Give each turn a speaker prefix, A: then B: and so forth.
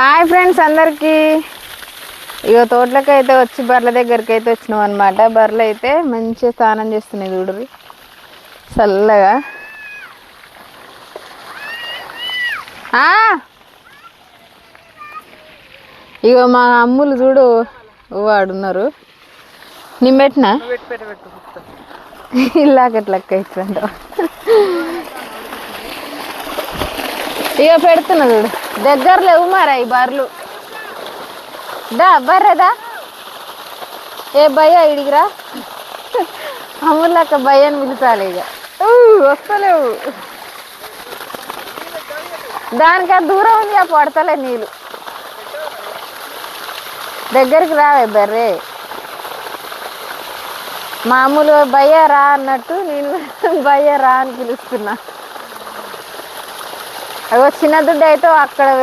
A: Hi friends అందరికీ. ఇగో తోటలోకి అయితే వచ్చి బర్రెల దగ్గరికి అయితే వచ్చినాం అనమాట బర్రెలు అయితే మంచిగా స్నానం చేస్తున్నాయి చూడరు చల్లగా. ఆ! ఇగో మా అమ్ములు చూడు వాడున్నారు నిమ్మెట్నా ఇలాగట్లక్క ఇట్లంట ఇక పెడుతున్నా చూడు. దగ్గర లేవు మరి ఈ బర్రెలు. దా బర్రెదా ఏ భయ ఇడిగిరా అమ్ములక్క భయ్యని పిలిచాలి ఇక వస్తలేవు. దానికి ఆ దూరం ఉంది ఆ పడతలే నీళ్ళు. దగ్గరికి రావే బర్రే. మామూలు భయ్య రా అన్నట్టు నేను భయ్య రా అని పిలుస్తున్నా. అదో చిన్న దుడ్డు అయితే అక్కడ